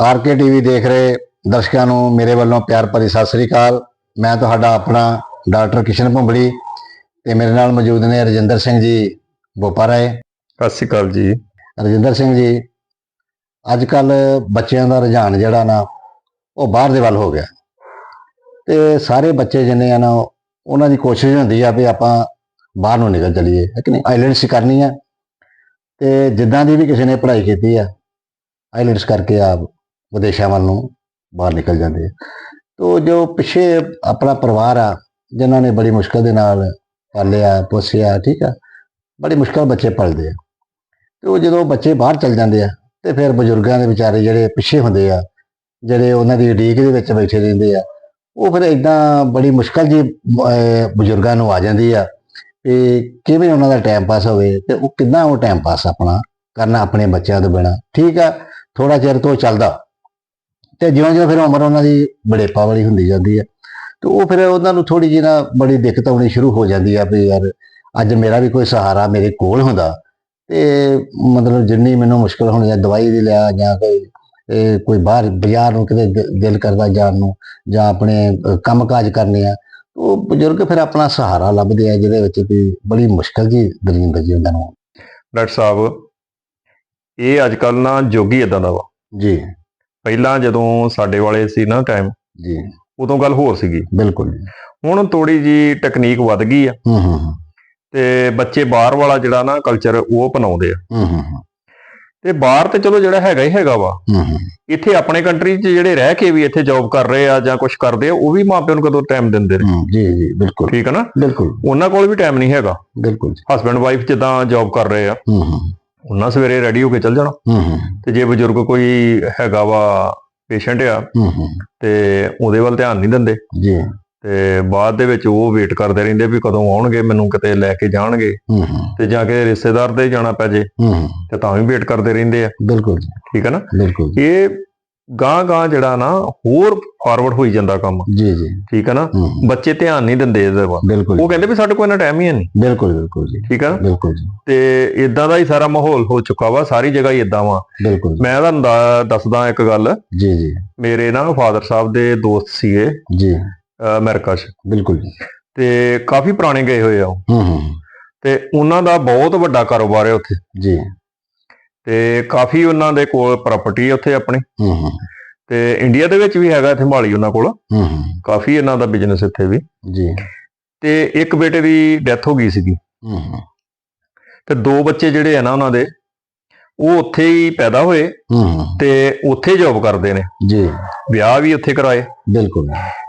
RK TV ਦੇਖ ਰਹੇ ਦਰਸ਼ਕਾਂ ਨੂੰ ਮੇਰੇ ਵੱਲੋਂ ਪਿਆਰ ਭਰੀ ਸਤਿ ਸ੍ਰੀ ਅਕਾਲ। ਮੈਂ ਤੁਹਾਡਾ ਆਪਣਾ ਡਾਕਟਰ ਕਿਸ਼ਨ ਭੁੰਬੜੀ ਤੇ ਮੇਰੇ ਨਾਲ ਮੌਜੂਦ ਨੇ ਰਜਿੰਦਰ ਸਿੰਘ ਜੀ ਬੋਪਾਰਾਏ ਸਤਿ ਸ਼੍ਰੀ ਅਕਾਲ ਜੀ। ਰਜਿੰਦਰ ਸਿੰਘ ਜੀ ਅੱਜ ਕੱਲ ਬੱਚਿਆਂ ਦਾ ਰੁਝਾਨ ਜਿਹੜਾ ਨਾ ਉਹ ਬਾਹਰ ਦੇ ਵੱਲ ਹੋ ਗਿਆ। ਤੇ ਸਾਰੇ ਬੱਚੇ ਜਿੰਨੇ ਆ ਨਾ ਉਹਨਾਂ ਦੀ ਕੋਸ਼ਿਸ਼ ਹੁੰਦੀ ਆ ਵੀ ਆਪਾਂ ਬਾਹਰ ਨੂੰ ਨਿਕਲ ਚਲੀਏ ਹੈ ਕਿ ਨਹੀਂ? ਆਈਲੈਂਡਸ ਕਰਨੀ ਆ। ਤੇ ਜਿੱਦਾਂ ਦੀ ਵੀ ਕਿਸੇ ਨੇ ਪੜ੍ਹਾਈ ਕੀਤੀ ਆ ਆਈਲੈਂਡਸ ਕਰਕੇ ਆ ਵਿਦੇਸ਼ਾਂ ਵੱਲ ਨੂੰ ਬਾਹਰ ਨਿਕਲ ਜਾਂਦੇ ਆ। ਤੋ ਜੋ ਪਿੱਛੇ ਆਪਣਾ ਪਰਿਵਾਰ ਆ, ਜਿਨ੍ਹਾਂ ਨੇ ਬੜੀ ਮੁਸ਼ਕਲ ਦੇ ਨਾਲ ਪਾਲਿਆ, ਪੋਸਿਆ, ਠੀਕ ਆ, ਬੜੀ ਮੁਸ਼ਕਲ ਬੱਚੇ ਪਲਦੇ ਆ। ਤੇ ਉਹ ਜਦੋਂ ਬੱਚੇ ਬਾਹਰ ਚਲ ਜਾਂਦੇ ਆ, ਤੇ ਫਿਰ ਬਜ਼ੁਰਗਾਂ ਦੇ ਵਿਚਾਰੇ ਜਿਹੜੇ ਪਿੱਛੇ ਹੁੰਦੇ ਆ, ਜਿਹੜੇ ਉਹਨਾਂ ਦੀ ਉਡੀਕ ਦੇ ਵਿੱਚ ਬੈਠੇ ਰਹਿੰਦੇ ਆ, ਉਹ ਫਿਰ ਇਦਾਂ ਬੜੀ ਮੁਸ਼ਕਲ ਜੀ ਬਜ਼ੁਰਗਾਂ ਨੂੰ ਆ ਜਾਂਦੀ ਆ ਕਿ ਕਿਵੇਂ ਉਹਨਾਂ ਦਾ ਟਾਈਮ ਪਾਸ ਹੋਵੇ ਤੇ ਉਹ ਕਿੱਦਾਂ ਉਹ ਟਾਈਮ ਪਾਸ ਆਪਣਾ ਕਰਨਾ ਆਪਣੇ ਬੱਚਿਆਂ ਤੋਂ ਬਿਨਾ। ਠੀਕ ਆ ਥੋੜਾ ਚਿਰ ਤੋਂ ਚੱਲਦਾ। ਤੇ ਜਿਉਂ ਜਿਉਂ ਫਿਰ ਉਮਰ ਉਹਨਾਂ ਦੀ ਬੜੇਪਾ ਵਾਲੀ ਹੁੰਦੀ ਜਾਂਦੀ ਆ ਤੇ ਉਹ ਫਿਰ ਉਹਨਾਂ ਨੂੰ ਥੋੜੀ ਜਿਹੀ ਨਾ ਬੜੀ ਦਿੱਕਤ ਆਉਣੀ ਸ਼ੁਰੂ ਹੋ ਜਾਂਦੀ ਆ ਵੀ ਯਾਰ ਅੱਜ ਮੇਰਾ ਵੀ ਕੋਈ ਸਹਾਰਾ ਮੇਰੇ ਕੋਲ ਹੁੰਦਾ ਤੇ ਮਤਲਬ ਜਿੰਨੀ ਮੈਨੂੰ ਮੁਸ਼ਕਲ ਹੋਣੀ ਆ ਦਵਾਈ ਦੀ ਲਿਆ ਜਾਂ ਕੋਈ ਕੋਈ ਬਾਹਰ ਬਾਜ਼ਾਰ ਨੂੰ ਕਿਤੇ ਦਿਲ ਕਰਦਾ ਜਾਣ ਨੂੰ ਜਾਂ ਆਪਣੇ ਅ, ਕੰਮਕਾਜ ਕਰਨੇ ਆ ਉਹ ਬਜ਼ੁਰਗ ਫਿਰ ਆਪਣਾ ਸਹਾਰਾ ਲੱਭਦੇ ਆ ਜਿਹਦੇ ਵਿੱਚ ਵੀ ਬੜੀ ਮੁਸ਼ਕਲ ਜੀ ਦਰਿੰਦਰ ਜੀ ਉਹਨਾਂ ਨੂੰ ਡਾਕਟਰ ਸਾਹਿਬ ਇਹ ਅੱਜ ਕੱਲ ਨਾ ਜੋਗੀ ਇਦਾਂ ਦਾ ਵਾ। ਜੀ। ਪਹਿਲਾਂ ਜਦੋਂ ਸਾਡੇ ਵਾਲੇ ਸੀ ਨਾ ਟਾਈਮ ਜੀ। ਉਦੋਂ ਗੱਲ ਹੋਰ ਸੀਗੀ। ਬਿਲਕੁਲ ਜੀ। ਹੁਣ ਥੋੜੀ ਜੀ ਟੈਕਨੀਕ ਵੱਧ ਗਈ ਆ। ਹੂੰ ਹੂੰ ਤੇ ਬੱਚੇ ਬਾਹਰ ਵਾਲਾ ਜਿਹੜਾ ਨਾ ਕਲਚਰ ਉਹ ਅਪਣਾਉਂਦੇ ਆ। ਹੂੰ ਹੂੰ ਤੇ ਬਾਹਰ ਤੇ ਚਲੋ ਜਿਹੜਾ ਹੈਗਾ ਹੀ ਹੈਗਾ ਵਾ। ਹੂੰ ਹੂੰ। ਇੱਥੇ ਆਪਣੇ ਕੰਟਰੀ 'ਚ ਜਿਹੜੇ ਰਹਿ ਕੇ ਵੀ ਇੱਥੇ ਜੌਬ ਕਰ ਰਹੇ ਆ ਜਾਂ ਕੁਝ ਕਰਦੇ ਆ ਉਹ ਵੀ ਮਾਪਿਆਂ ਨੂੰ ਕਦੋਂ ਟਾਈਮ ਦਿੰਦੇ ਨੇ। ਜੀ ਜੀ ਬਿਲਕੁਲ। ਠੀਕ ਹੈ ਨਾ? ਬਿਲਕੁਲ। ਉਹਨਾਂ ਕੋਲ ਵੀ ਟਾਈਮ ਨਹੀਂ ਹੈਗਾ। ਬਿਲਕੁਲ ਜੀ। ਹਸਬੰਡ ਵਾਈਫ ਜਿੱਦਾਂ ਜੌਬ ਕਰ ਰਹੇ ਆ। ਹੂੰ ਹੂੰ। ਉਹਨਾਂ ਸਵੇਰੇ ਰੈਡੀ ਹੋ ਕੇ ਚੱਲ ਜਾਣਾ। ਹੂੰ ਹੂੰ। ਤੇ ਜੇ ਬਜ਼ੁਰਗ ਕੋਈ ਹੈਗਾ ਵਾ ਪੇਸ਼ੈਂਟ ਆ ਹੂੰ ਹੂੰ। ਤੇ ਉਹਦੇ ਵੱਲ ਧਿਆਨ ਨਹੀਂ ਦਿੰਦੇ। ਜੀ। ਤੇ ਬਾਅਦ ਦੇ ਵਿੱਚ ਉਹ ਵੇਟ ਕਰਦੇ ਰਹਿੰਦੇ ਵੀ ਕਦੋਂ ਆਉਣਗੇ ਮੈਨੂੰ ਕਿਤੇ ਲੈ ਕੇ ਜਾਣਗੇ। ਹੂੰ ਹੂੰ। ਤੇ ਜਾ ਕੇ ਰਿਸ਼ਤੇਦਾਰ ਦੇ ਜਾਣਾ ਪੈ ਜੇ ਹੂੰ ਹੂੰ, ਤੇ ਤਾਂ ਵੀ ਵੇਟ ਕਰਦੇ ਰਹਿੰਦੇ ਆ। ਬਿਲਕੁਲ ਠੀਕ ਹੈ ਨਾ? ਬਿਲਕੁਲ। ਇਹ ਗਾਂ ਗਾਂ ਜਿਹੜਾ ਨਾ ਹੋਰ ਫਾਰਵਰਡ ਹੋਈ ਜਾਂਦਾ ਕੰਮ। ਜੀ ਜੀ। ਠੀਕ ਹੈ ਨਾ ਬੱਚੇ ਧਿਆਨ ਨਹੀਂ ਦਿੰਦੇ ਇਹਦੇ ਵੱਲ। ਬਿਲਕੁਲ ਉਹ ਕਹਿੰਦੇ ਵੀ ਸਾਡੇ ਕੋਲ ਇੰਨਾ ਟਾਈਮ ਹੀ ਨਹੀਂ। ਬਿਲਕੁਲ ਬਿਲਕੁਲ ਜੀ। ਠੀਕ ਹੈ ਨਾ? ਬਿਲਕੁਲ ਜੀ। ਤੇ ਇਦਾਂ ਦਾ ਹੀ ਸਾਰਾ ਮਾਹੌਲ ਹੋ ਚੁੱਕਾ ਵਾ ਸਾਰੀ ਜਗ੍ਹਾ ਹੀ ਇਦਾਂ ਵਾ। ਬਿਲਕੁਲ ਮੈਂ ਤੁਹਾਨੂੰ ਦੱਸਦਾ ਇੱਕ ਗੱਲ। ਜੀ ਜੀ। ਮੇਰੇ ਨਾ ਫਾਦਰ ਸਾਹਿਬ ਦੇ ਦੋਸਤ ਸੀਗੇ ਜੀ। ਅਮਰੀਕਾ 'ਚ। ਬਿਲਕੁਲ ਜੀ। ਤੇ ਕਾਫੀ ਪੁਰਾਣੇ ਗਏ ਹੋਏ ਆ ਉਹ। ਹੂੰ ਹੂੰ। ਤੇ ਉਹਨਾਂ ਦਾ ਬਹੁਤ ਵੱਡਾ ਕਾਰੋਬਾਰ ਹੈ ਉੱਥੇ। ਜੀ। ਤੇ ਕਾਫੀ ਉਹਨਾਂ ਦੇ ਕੋਲ ਪ੍ਰਾਪਰਟੀ ਹੈ ਉੱਥੇ ਆਪਣੀ। ਹੂੰ ਹੂੰ। ਤੇ ਇੰਡੀਆ ਦੇ ਵਿੱਚ ਵੀ ਹੈਗਾ ਇੱਥੇ ਮਾਲੀ ਉਹਨਾਂ ਕੋਲ। ਹੂੰ ਹੂੰ। ਕਾਫੀ ਇਹਨਾਂ ਦਾ ਬਿਜ਼ਨਸ ਇੱਥੇ ਵੀ। ਜੀ। ਤੇ ਇੱਕ ਬੇਟੇ ਦੀ ਡੈਥ ਹੋ ਗਈ ਸੀਗੀ। ਹੂੰ ਹੂੰ। ਤੇ ਦੋ ਬੱਚੇ ਜਿਹੜੇ ਆ ਨਾ ਉਹਨਾਂ ਦੇ ਉਹ ਉੱਥੇ ਹੀ ਪੈਦਾ ਹੋਏ ਹੂੰ ਤੇ ਉੱਥੇ ਜੌਬ ਕਰਦੇ ਨੇ। ਜੀ। ਵਿਆਹ ਵੀ ਉੱਥੇ ਕਰਾਏ। ਬਿਲਕੁਲ।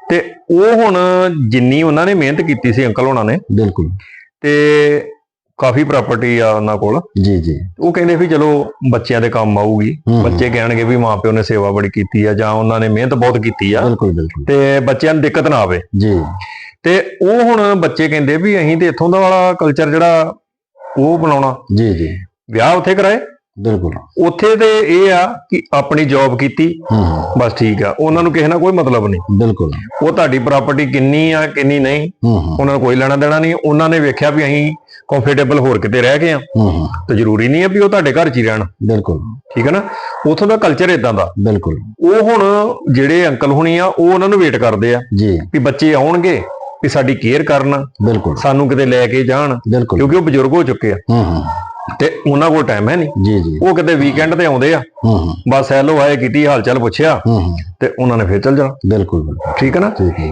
ਤੇ ਉਹ ਹੁਣ ਜਿੰਨੀ ਉਹਨਾਂ ਨੇ ਮਿਹਨਤ ਕੀਤੀ ਸੀ ਅੰਕਲ ਹੋਣਾ ਨੇ ਬਿਲਕੁਲ। ਤੇ ਕਾਫੀ ਪ੍ਰਾਪਰਟੀ ਆ ਉਹਨਾਂ ਕੋਲ। ਜੀ ਜੀ। ਉਹ ਕਹਿੰਦੇ ਵੀ ਚਲੋ ਬੱਚਿਆਂ ਦੇ ਕੰਮ ਆਊਗੀ। ਬੱਚੇ ਕਹਿਣਗੇ ਵੀ ਮਾਪਿਓ ਨੇ ਸੇਵਾ ਬੜੀ ਕੀਤੀ ਆ ਜਾਂ ਉਹਨਾਂ ਨੇ ਮਿਹਨਤ ਬਹੁਤ ਕੀਤੀ ਆ। ਬਿਲਕੁਲ ਬਿਲਕੁਲ। ਤੇ ਬੱਚਿਆਂ ਨੂੰ ਦਿੱਕਤ ਨਾ ਆਵੇ। ਜੀ। ਤੇ ਉਹ ਹੁਣ ਬੱਚੇ ਕਹਿੰਦੇ ਵੀ ਅਸੀਂ ਤੇ ਇੱਥੋਂ ਦਾ ਵਾਲਾ ਕਲਚਰ ਜਿਹੜਾ ਉਹ ਬਣਾਉਣਾ। ਜੀ ਜੀ। ਵਿਆਹ ਉੱਥੇ ਕਰਾਏ? ਬਿਲਕੁਲ। ਉੱਥੇ ਤੇ ਇਹ ਆ ਕਿ ਆਪਣੀ ਜੌਬ ਕੀਤੀ ਬਸ ਠੀਕ ਆ। ਉਹਨਾਂ ਨੂੰ ਕਿਸੇ ਨਾਲ ਕੋਈ ਮਤਲਬ ਨਹੀਂ। ਬਿਲਕੁਲ। ਉਹ ਤੁਹਾਡੀ ਪ੍ਰਾਪਰਟੀ ਕਿੰਨੀ ਆ ਕਿੰਨੀ ਨਹੀਂ ਉਹਨਾਂ ਨੂੰ ਕੋਈ ਲੈਣਾ ਦੇਣਾ ਨਹੀਂ। ਉਹਨਾਂ ਨੇ ਵੇਖਿਆ ਵੀ ਅਸੀਂ ਕੰਫਰਟੇਬਲ ਹੋਰ ਕਿਤੇ ਰਹਿ ਗਏ ਆ। ਤੇ ਜ਼ਰੂਰੀ ਨਹੀਂ ਆ ਵੀ ਉਹ ਤੁਹਾਡੇ ਘਰ 'ਚ ਹੀ ਰਹਿਣ। ਬਿਲਕੁਲ। ਠੀਕ ਹੈ ਨਾ? ਉੱਥੋਂ ਦਾ ਕਲਚਰ ਇਦਾਂ ਦਾ। ਬਿਲਕੁਲ। ਉਹ ਹੁਣ ਜਿਹੜੇ ਅੰਕਲ ਹੁਣੀ ਆ ਉਹ ਉਹਨਾਂ ਨੂੰ ਵੇਟ ਕਰਦੇ ਆ ਜੀ। ਵੀ ਬੱਚੇ ਆਉਣਗੇ ਵੀ ਸਾਡੀ ਕੇਅਰ ਕਰਨ। ਬਿਲਕੁਲ। ਸਾਨੂੰ ਕਿਤੇ ਲੈ ਕੇ ਜਾਣ ਕਿਉਂਕਿ ਉਹ ਬਜ਼ੁਰਗ ਹੋ ਚੁੱਕੇ ਆ। ਹੂੰ ਹੂੰ। ਤੇ ਉਹਨਾਂ ਕੋਲ ਟਾਈਮ ਹੈ ਨਹੀਂ ਜੀ ਜੀ। ਉਹ ਕਿਤੇ ਵੀਕਐਂਡ ਤੇ ਆਉਂਦੇ ਆ। ਹੂੰ ਹੂੰ। ਬਸ ਹੈਲੋ ਹਾਏ ਕੀਤੀ ਹਾਲ ਚਾਲ ਪੁੱਛਿਆ। ਹੂੰ ਹੂੰ, ਤੇ ਉਹਨਾਂ ਨੇ ਫੇਰ ਚੱਲ ਜਾਣਾ। ਬਿਲਕੁਲ ਠੀਕ ਹੈ ਨਾ?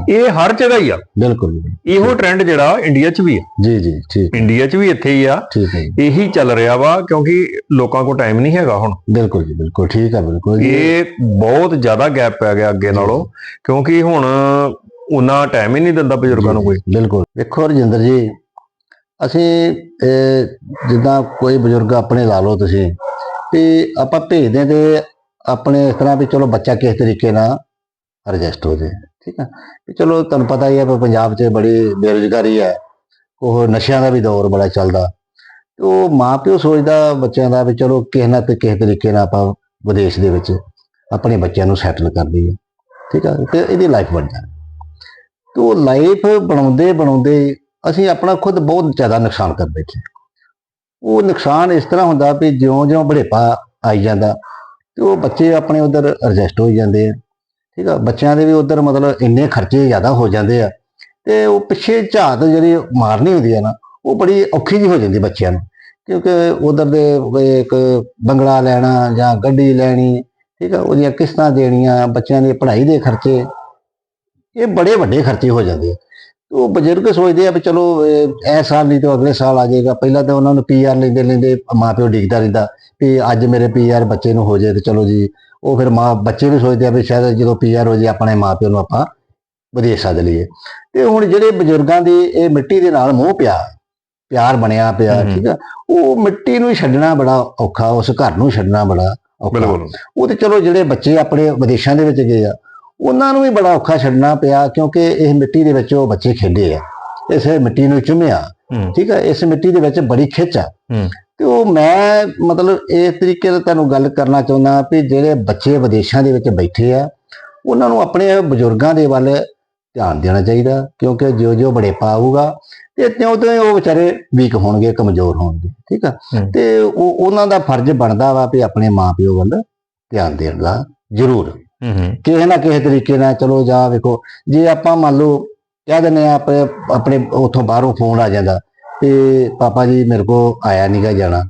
ਇਹ ਹਰ ਜਗ੍ਹਾ ਹੀ ਆ। ਬਿਲਕੁਲ ਇਹੋ ਟ੍ਰੈਂਡ ਜਿਹੜਾ ਇੰਡੀਆ 'ਚ ਵੀ ਆ। ਜੀ ਜੀ ਠੀਕ। ਇੰਡੀਆ 'ਚ ਵੀ ਇੱਥੇ ਹੀ ਆ। ਠੀਕ ਹੈ ਜੀ, ਇਹੀ ਚੱਲ ਰਿਹਾ ਵਾ ਕਿਉਂਕਿ ਲੋਕਾਂ ਕੋਲ ਟਾਈਮ ਨਹੀਂ ਹੈਗਾ ਹੁਣ। ਬਿਲਕੁਲ ਜੀ ਬਿਲਕੁਲ। ਠੀਕ ਹੈ ਬਿਲਕੁਲ ਇਹ ਬਹੁਤ ਜ਼ਿਆਦਾ ਗੈਪ ਪੈ ਗਿਆ ਅੱਗੇ ਨਾਲੋਂ। ਕਿਉਂਕਿ ਹੁਣ ਉਹਨਾਂ ਟਾਈਮ ਹੀ ਨਹੀਂ ਦਿੰਦਾ ਬਜ਼ੁਰਗਾਂ ਨੂੰ ਕੋਈ। ਬਿਲਕੁਲ। ਵੇਖੋ ਰਜਿੰਦਰ ਜੀ ਅਸੀਂ ਜਿੱਦਾਂ ਕੋਈ ਬਜ਼ੁਰਗ ਆਪਣੇ ਲਾ ਲਓ ਤੁਸੀਂ ਤੇ ਆਪਾਂ ਭੇਜਦੇ ਤੇ ਆਪਣੇ ਇਸ ਤਰ੍ਹਾਂ ਵੀ ਚਲੋ ਬੱਚਾ ਕਿਸ ਤਰੀਕੇ ਨਾਲ ਰਜਿਸਟ ਹੋ ਜਾਏ, ਠੀਕ ਹੈ ਚਲੋ ਤੁਹਾਨੂੰ ਪਤਾ ਹੀ ਹੈ ਵੀ ਪੰਜਾਬ 'ਚ ਬੜੀ ਬੇਰੁਜ਼ਗਾਰੀ ਹੈ, ਉਹ ਨਸ਼ਿਆਂ ਦਾ ਵੀ ਦੌਰ ਬੜਾ ਚੱਲਦਾ। ਤੇ ਉਹ ਮਾਪਿਓ ਸੋਚਦਾ ਬੱਚਿਆਂ ਦਾ ਵੀ ਚਲੋ ਕਿਸੇ ਨਾ ਕਿਸੇ ਤਰੀਕੇ ਨਾਲ ਆਪਾਂ ਵਿਦੇਸ਼ ਦੇ ਵਿੱਚ ਆਪਣੇ ਬੱਚਿਆਂ ਨੂੰ ਸੈਟਲ ਕਰ ਦਈਏ, ਠੀਕ ਹੈ ਤੇ ਇਹਦੀ ਲਾਈਫ ਬਣ ਜਾਏ ਤੇ ਉਹ ਲਾਈਫ ਬਣਾਉਂਦੇ ਬਣਾਉਂਦੇ ਅਸੀਂ ਆਪਣਾ ਖੁਦ ਬਹੁਤ ਜ਼ਿਆਦਾ ਨੁਕਸਾਨ ਕਰ ਬੈਠੇ ਉਹ ਨੁਕਸਾਨ ਇਸ ਤਰ੍ਹਾਂ ਹੁੰਦਾ ਵੀ ਜਿਉਂ-ਜਿਉਂ ਬੜੇਪਾ ਆਈ ਜਾਂਦਾ ਤੇ ਉਹ ਬੱਚੇ ਆਪਣੇ ਉਧਰ ਐਡਜਸਟ ਹੋ ਜਾਂਦੇ ਆ, ਠੀਕ ਆ? ਬੱਚਿਆਂ ਦੇ ਵੀ ਉਧਰ ਮਤਲਬ ਇੰਨੇ ਖਰਚੇ ਜ਼ਿਆਦਾ ਹੋ ਜਾਂਦੇ ਆ ਤੇ ਉਹ ਪਿੱਛੇ ਝਾਤ ਜਿਹੜੀ ਮਾਰਨੀ ਹੁੰਦੀ ਆ ਨਾ, ਉਹ ਬੜੀ ਔਖੀ ਜੀ ਹੋ ਜਾਂਦੀ ਬੱਚਿਆਂ ਨੂੰ, ਕਿਉਂਕਿ ਉਧਰ ਦੇ ਇੱਕ ਬੰਗਲਾ ਲੈਣਾ ਜਾਂ ਗੱਡੀ ਲੈਣੀ, ਠੀਕ ਆ? ਉਹਦੀਆਂ ਕਿਸ਼ਤਾਂ ਦੇਣੀਆਂ, ਬੱਚਿਆਂ ਦੀ ਪੜ੍ਹਾਈ ਦੇ ਖਰਚੇ, ਇਹ ਬੜੇ ਵੱਡੇ ਖਰਚੇ ਹੋ ਜਾਂਦੇ ਆ। ਉਹ ਬਜ਼ੁਰਗ ਸੋਚਦੇ ਆ ਵੀ ਚਲੋ ਇਹ ਸਾਲ ਨਹੀਂ ਤਾਂ ਅਗਲੇ ਸਾਲ ਆ ਜਾਏਗਾ। ਪਹਿਲਾਂ ਤਾਂ ਉਹਨਾਂ ਨੂੰ ਪੀਆਰ ਲੈਂਦੇ ਲੈਂਦੇ ਮਾਪਿਓ ਡਿੱਗਦਾ ਰਹਿੰਦਾ ਵੀ ਅੱਜ ਮੇਰੇ ਪੀਆਰ ਬੱਚੇ ਨੂੰ ਹੋ ਜਾਏ ਤੇ ਚਲੋ ਜੀ। ਉਹ ਫਿਰ ਮਾਂ ਬੱਚੇ ਵੀ ਸੋਚਦੇ ਆ ਵੀ ਸ਼ਾਇਦ ਜਦੋਂ ਪੀਆਰ ਹੋ ਜਾਏ ਆਪਣੇ ਮਾਪਿਓ ਨੂੰ ਆਪਾਂ ਵਿਦੇਸ਼ ਸੱਦ ਲਈਏ। ਤੇ ਹੁਣ ਜਿਹੜੇ ਬਜ਼ੁਰਗਾਂ ਦੀ ਇਹ ਮਿੱਟੀ ਦੇ ਨਾਲ ਮੋਹ ਪਿਆ ਪਿਆਰ ਬਣਿਆ ਪਿਆ। ਠੀਕ ਆ ਉਹ ਮਿੱਟੀ ਨੂੰ ਛੱਡਣਾ ਬੜਾ ਔਖਾ ਉਸ ਘਰ ਨੂੰ ਛੱਡਣਾ ਬੜਾ ਔਖਾ। ਉਹ ਤੇ ਚਲੋ ਜਿਹੜੇ ਬੱਚੇ ਆਪਣੇ ਵਿਦੇਸ਼ਾਂ ਦੇ ਵਿੱਚ ਗਏ ਆ ਉਹਨਾਂ ਨੂੰ ਵੀ ਬੜਾ ਔਖਾ ਛੱਡਣਾ ਪਿਆ ਕਿਉਂਕਿ ਇਹ ਮਿੱਟੀ ਦੇ ਵਿੱਚ ਉਹ ਬੱਚੇ ਖੇਡੇ ਆ। ਇਸੇ ਮਿੱਟੀ ਨੂੰ ਚੁੰਮਿਆ। ਠੀਕ ਹੈ ਇਸ ਮਿੱਟੀ ਦੇ ਵਿੱਚ ਬੜੀ ਖਿੱਚ ਆ। ਤੇ ਉਹ ਮੈਂ ਮਤਲਬ ਇਸ ਤਰੀਕੇ ਨਾਲ ਤੁਹਾਨੂੰ ਗੱਲ ਕਰਨਾ ਚਾਹੁੰਦਾ ਵੀ ਜਿਹੜੇ ਬੱਚੇ ਵਿਦੇਸ਼ਾਂ ਦੇ ਵਿੱਚ ਬੈਠੇ ਆ ਉਹਨਾਂ ਨੂੰ ਆਪਣੇ ਬਜ਼ੁਰਗਾਂ ਦੇ ਵੱਲ ਧਿਆਨ ਦੇਣਾ ਚਾਹੀਦਾ ਕਿਉਂਕਿ ਜਿਉਂ ਜਿਉਂ ਬੜੇਪਾ ਆਊਗਾ ਤੇ ਤਿਉਂ ਤਿਉਂ ਉਹ ਵਿਚਾਰੇ ਵੀਕ ਹੋਣਗੇ ਕਮਜ਼ੋਰ ਹੋਣਗੇ। ਠੀਕ ਆ। ਤੇ ਉਹ ਉਹਨਾਂ ਦਾ ਫਰਜ਼ ਬਣਦਾ ਵਾ ਵੀ ਆਪਣੇ ਮਾਪਿਓ ਵੱਲ ਧਿਆਨ ਦੇਣ ਦਾ ਜ਼ਰੂਰ। ਕਿਸੇ ਨਾ ਕਿਸੇ ਤਰੀਕੇ ਨਾਲ ਚਲੋ ਜਾ ਵੇਖੋ, ਜੇ ਆਪਾਂ ਮੰਨ ਲਓ ਕਹਿ ਦਿੰਦੇ ਆ ਆਪਣੇ ਆਪਣੇ ਉਥੋਂ ਬਾਹਰੋਂ ਫੋਨ ਆ ਜਾਂਦਾ ਤੇ ਪਾਪਾ ਜੀ ਮੇਰੇ ਕੋ ਆਇਆ ਨਹੀਂਗਾ ਜਾਣਾ,